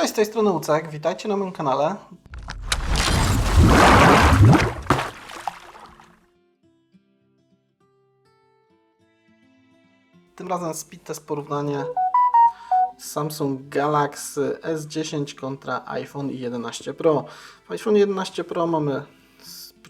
Cześć, z tej strony Ucek, witajcie na moim kanale. Tym razem speed test porównanie Samsung Galaxy S10 kontra iPhone 11 Pro. W iPhone 11 Pro mamy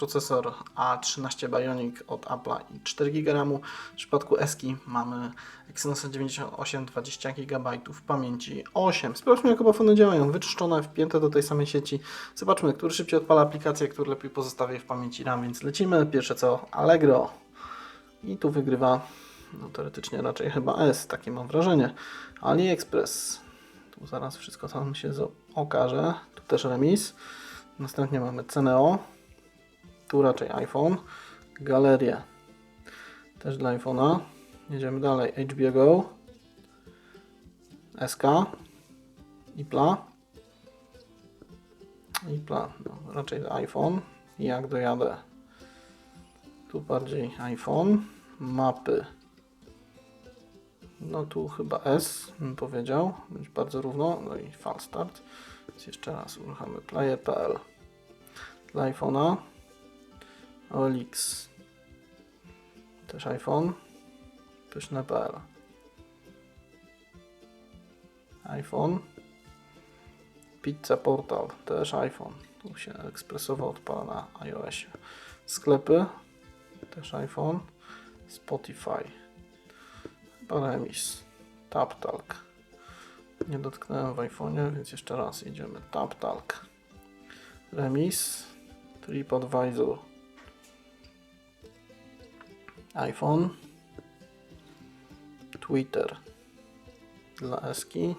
procesor A13 Bionic od Apple'a i 4 GB. W przypadku Eski mamy Exynosa 98 20 GB pamięci 8. Sprawdźmy jak oba fony działają. Wyczyszczone, wpięte do tej samej sieci. Zobaczmy, który szybciej odpala aplikację, który lepiej pozostawi w pamięci RAM. Więc lecimy. Pierwsze co Allegro. I tu wygrywa no teoretycznie raczej chyba S, takie mam wrażenie. AliExpress. Tu zaraz wszystko tam się okaże. Tu też remis. Następnie mamy Ceneo. Tu raczej iPhone. Galerię. Też dla iPhone'a. Jedziemy dalej. HBO Go. SK. IPLA. IPLA. No, raczej iPhone. Jak dojadę. Tu bardziej iPhone. Mapy. No tu chyba S bym powiedział. Być bardzo równo. No i fal start. Więc jeszcze raz uruchamy player.pl. Dla iPhone'a. OLX. Też iPhone. Pyszne.pl. iPhone. Pizza Portal. Też iPhone. Tu się ekspresowo odpala na iOSie. Sklepy. Też iPhone. Spotify. Chyba remis. TapTalk. Nie dotknąłem w iPhone'ie, więc jeszcze raz idziemy. TapTalk. Remis. TripAdvisor. iPhone. Twitter. Dla Eski.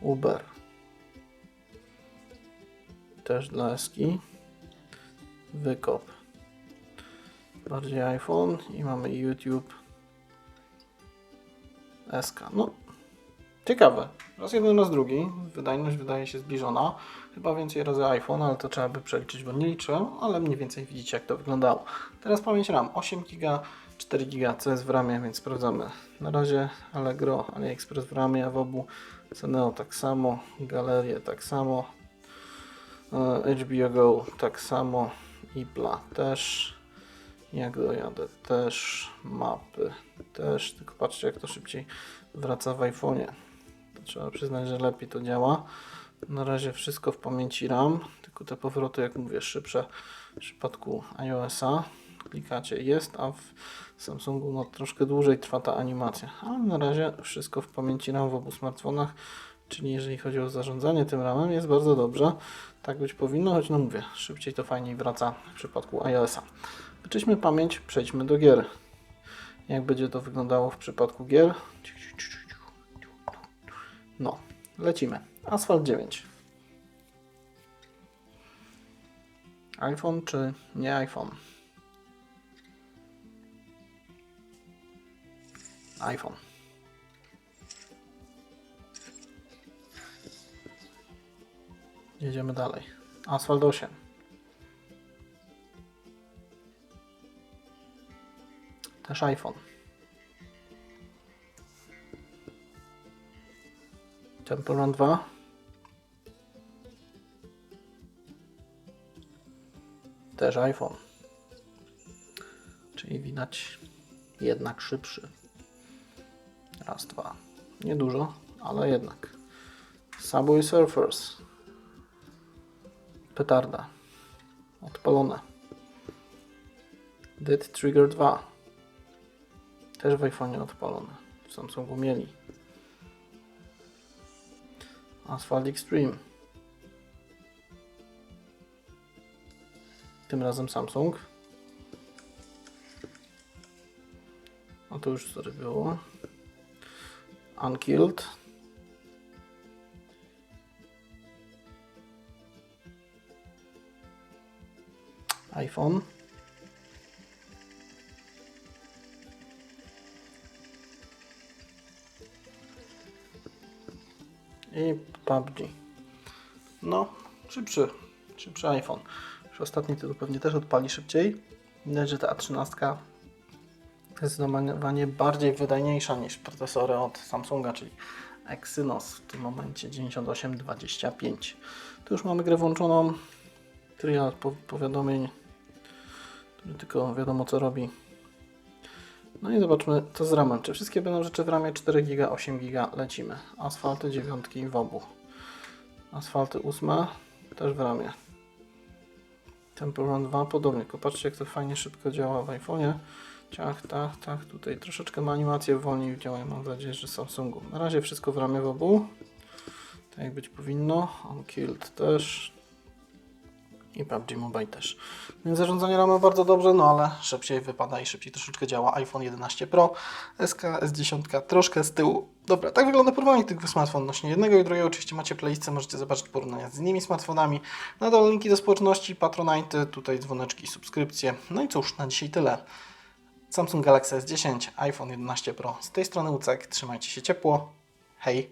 Uber. Też dla Eski. Wykop. Bardziej iPhone i mamy YouTube. SK. No, ciekawe. Raz jeden, raz drugi. Wydajność wydaje się zbliżona. Chyba więcej razy iPhone, ale to trzeba by przeliczyć, bo nie liczyłem, ale mniej więcej widzicie jak to wyglądało. Teraz pamięć RAM 8 GB, 4 GB, co jest w ramie, więc sprawdzamy. Na razie Allegro, AliExpress w ramie, a w obu Ceneo tak samo, Galerię tak samo, e, HBO Go tak samo, Ipla też. Jak dojadę też, mapy też, tylko patrzcie jak to szybciej wraca w iPhone'ie. Trzeba przyznać, że lepiej to działa. Na razie wszystko w pamięci RAM, tylko te powroty, jak mówię, szybsze w przypadku iOS-a. Klikacie jest, a w Samsungu no, troszkę dłużej trwa ta animacja. Ale na razie wszystko w pamięci RAM w obu smartfonach, czyli jeżeli chodzi o zarządzanie tym RAMem jest bardzo dobrze. Tak być powinno, choć no mówię, szybciej to fajniej wraca w przypadku iOS-a. Wyczyśmy pamięć, przejdźmy do gier. Jak będzie to wyglądało w przypadku gier? No, lecimy. Asphalt 9. iPhone czy nie iPhone? iPhone. Jedziemy dalej. Asphalt 8. Też iPhone. Run 2. Też iPhone. Czyli widać jednak szybszy. Raz, dwa. Niedużo, ale jednak. Subway Surfers. Petarda. Odpalone. Dead Trigger 2. Też w iPhone'ie odpalone. W Samsungu mieli. Asphalt Extreme. Tym razem Samsung. No to już było. Unkilled. iPhone. I PUBG. No, szybszy, szybszy iPhone. Już ostatni tytuł pewnie też odpali szybciej. Widać, że ta A13 jest zdecydowanie bardziej wydajniejsza niż procesory od Samsunga, czyli Exynos w tym momencie 9825. Tu już mamy grę włączoną. Trial po- powiadomień, tylko wiadomo co robi. No i zobaczmy co z ramem. Czy wszystkie będą rzeczy w ramie 4 GB, 8 GB? Lecimy. Asfalty 9 w obu. Asfalty 8 też w ramie. Temple Run 2 podobnie. Tylko patrzcie jak to fajnie szybko działa w iPhone'ie. Ciach, tak, tak. Tutaj troszeczkę ma animacje wolniej działają. Mam nadzieję, że Samsungu. Na razie wszystko w ramie w obu. Tak jak być powinno. Unkilled też. I PUBG Mobile też. Więc zarządzanie ramą bardzo dobrze, no ale szybciej wypada i szybciej troszeczkę działa iPhone 11 Pro, SK, S10 troszkę z tyłu. Dobra, tak wygląda porównanie tych dwóch smartfonów. Odnośnie jednego i drugiego oczywiście macie playlistę, możecie zobaczyć porównania z innymi smartfonami. Na dole linki do społeczności, Patronite, tutaj dzwoneczki, subskrypcje. No i cóż, na dzisiaj tyle. Samsung Galaxy S10, iPhone 11 Pro. Z tej strony Ucek, trzymajcie się ciepło. Hej!